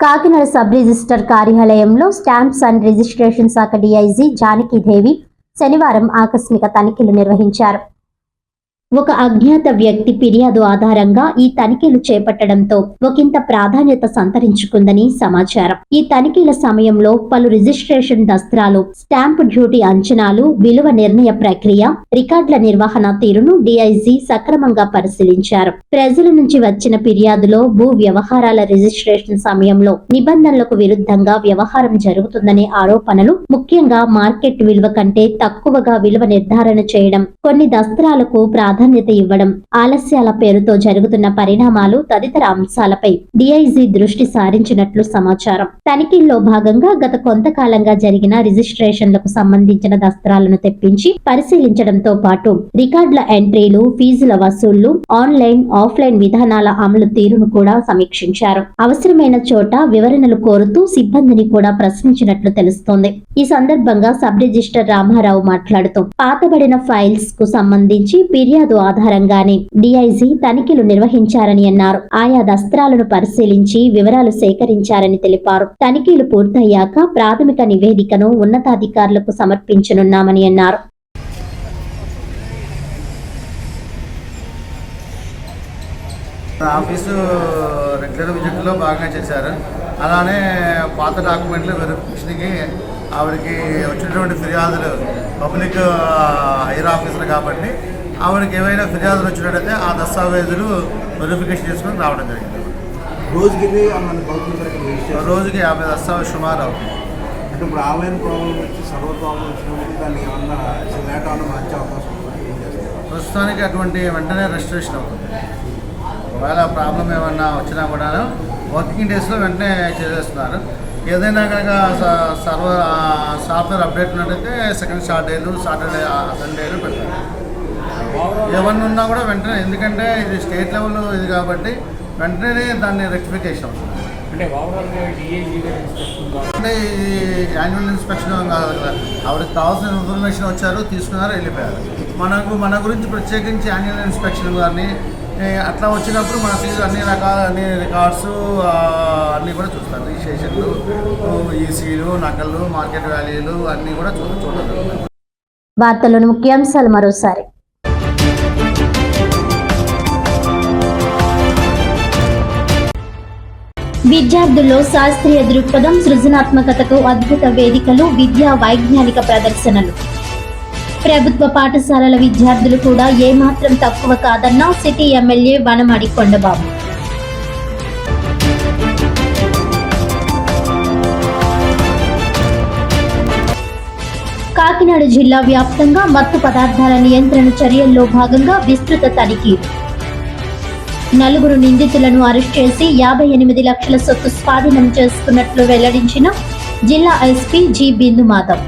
Kakinada sub register కార్యాలయంలో stamps and registration శాఖ DIG Janakidevi శనివారం ఆకస్మిక తనిఖీలు నిర్వహించారు. ఒక అజ్ఞాత వ్యక్తి ఫిర్యాదు ఆధారంగా ఈ తనిఖీలు చేపట్టడంతో ఒకంత ప్రాధాన్యత సంతరించుకుందని సమాచారం. ఈ తనిఖీల సమయంలో పలు రిజిస్ట్రేషన్ దస్త్రాలు స్టాంపు డ్యూటీ అంచనాలు విలువ నిర్ణయ ప్రక్రియ రికార్డుల నిర్వహణ తీరును డిఐజీ సక్రమంగా పరిశీలించారు. ప్రజల నుంచి వచ్చిన ఫిర్యాదులో భూ వ్యవహారాల రిజిస్ట్రేషన్ సమయంలో నిబంధనలకు విరుద్ధంగా వ్యవహారం జరుగుతుందనే ఆరోపణలు ముఖ్యంగా మార్కెట్ విలువ కంటే తక్కువగా విలువ నిర్ధారణ చేయడం కొన్ని దస్త్రాలకు ప్రాధాన్యత ఇవ్వడం ఆలస్యాల పేరుతో జరుగుతున్న పరిణామాలు తదితర అంశాలపై డిఐజీ దృష్టి సారించినట్లు సమాచారం. తనిఖీల్లో భాగంగా గత కొంతకాలంగా జరిగిన రిజిస్ట్రేషన్లకు సంబంధించిన దస్త్రాలను తెప్పించి పరిశీలించడంతో పాటు రికార్డుల ఎంట్రీలు ఫీజుల వసూళ్ళు ఆన్లైన్ ఆఫ్లైన్ విధానాల అమలు తీరును కూడా సమీక్షించారు. అవసరమైన చోట వివరణలు కోరుతూ సిబ్బందిని కూడా ప్రశ్నించినట్లు తెలుస్తోంది. ఈ సందర్భంగా సబ్ రిజిస్టర్ రామారావు మాట్లాడుతూ పాతబడిన ఫైల్స్కు సంబంధించి ఫిర్యాదు ఫిర్యాదు ఆధారంగానే డిఐజీ తనిఖీలు నిర్వహించారని అన్నారు. ఆయా దస్త్రాలను పరిశీలించి వివరాలు సేకరించారని తెలిపారు. తనిఖీలు పూర్తయ్యాక ప్రాథమిక నివేదికను ఉన్నతాధికారులకు సమర్పించనున్నామని అన్నారు. ఆఫీసు రెగ్యులర్ విజిట్లో బాగా చేశారు. అలానే పాత డాక్యుమెంట్లు వెరిఫికేషన్కి ఆవిడకి వచ్చినటువంటి ఫిర్యాదులు పబ్లిక్ హైర్ ఆఫీసర్ కాబట్టి ఆవిడకి ఏవైనా ఫిర్యాదులు వచ్చినట్టయితే ఆ దస్తావేజులు వెరిఫికేషన్ చేసుకొని రావడం జరిగింది. రోజుకి రోజుకి యాభై దస్తావేజ్ సుమారు. అవుతుంది అంటే ఇప్పుడు ఆన్లైన్ ప్రాబ్లం వచ్చి సర్వర్ ప్రాబ్లం వచ్చినప్పుడు దాన్ని ఏమన్నా లేట్ మార్చే అవకాశం ప్రస్తుతానికి అటువంటి వెంటనే రిజిస్ట్రేషన్ అవుతుంది. ఒకవేళ ప్రాబ్లం ఏమన్నా వచ్చినా కూడా వర్కింగ్ డేస్లో వెంటనే చేసేస్తున్నారు. ఏదైనా కనుక సర్వర్ సాఫ్ట్వేర్ అప్డేట్ ఉన్నట్టయితే సెకండ్ సాటర్డేలు సాటర్డే సండేలు పెడతారు. ఏమన్నా ఉన్నా కూడా వెంటనే ఎందుకంటే ఇది స్టేట్ లెవెల్ ఇది కాబట్టి వెంటనే దాన్ని రెక్టిఫికేషన్ అంటే ఈ యాన్యువల్ ఇన్స్పెక్షన్ కాదు కదా ఆవిడకి కావాల్సిన ఇన్ఫర్మేషన్ వచ్చారు తీసుకున్నారు వెళ్ళిపోయారు. మనకు మన గురించి ప్రత్యేకించి యాన్యువల్ ఇన్స్పెక్షన్ కానీ అట్లా వచ్చినప్పుడు మన ఫీజు అన్ని రకాల అన్ని రికార్డ్స్ అన్నీ కూడా చూస్తారు. రిజిస్ట్రేషన్లు ఈసీలు నకళ్ళు మార్కెట్ వాల్యూలు అన్నీ కూడా చూడ చూడగలుగుతారు. వార్తల్లోని ముఖ్యాంశాలు మరోసారి. విద్యార్థుల్లో శాస్త్రీయ దృక్పథం సృజనాత్మకతకు అద్భుత వేదికలు విద్యా వైజ్ఞానిక ప్రదర్శనలు. ప్రభుత్వ పాఠశాలల విద్యార్థులు కూడా ఏమాత్రం తక్కువ కాదన్న సిటీ ఎమ్మెల్యే వనమడి కొండబాబు. కాకినాడ జిల్లా వ్యాప్తంగా మత్తు పదార్థాల నియంత్రణ చర్యల్లో భాగంగా విస్తృత తనిఖీలు. నలుగురు నిందితులను అరెస్ట్ చేసి యాభై ఎనిమిది లక్షల సొత్తు స్వాధీనం చేసుకున్నట్లు వెల్లడించిన జిల్లా SP G Bindu Madhav.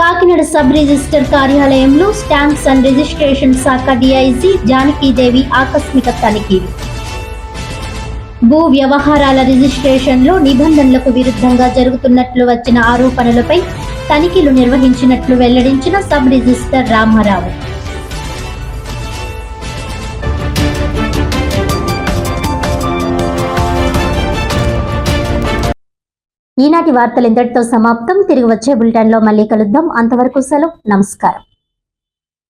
Kakinada sub register కార్యాలయంలో స్టాంప్స్ అండ్ రిజిస్ట్రేషన్ శాఖ డిఐజీ జానకీదేవి ఆకస్మిక తనిఖీ. భూ వ్యవహారాల రిజిస్ట్రేషన్లో నిబంధనలకు విరుద్ధంగా జరుగుతున్నట్లు వచ్చిన ఆరోపణలపై తనిఖీలు నిర్వహించినట్లు వెల్లడించిన సబ్ రిజిస్టర్ రామారావు. ఈనాటి వార్తలు ఇంతటితో సమాప్తం. తిరిగి వచ్చే బులెటిన్లో మళ్ళీ కలుద్దాం. అంతవరకు సెలవు. నమస్కారం.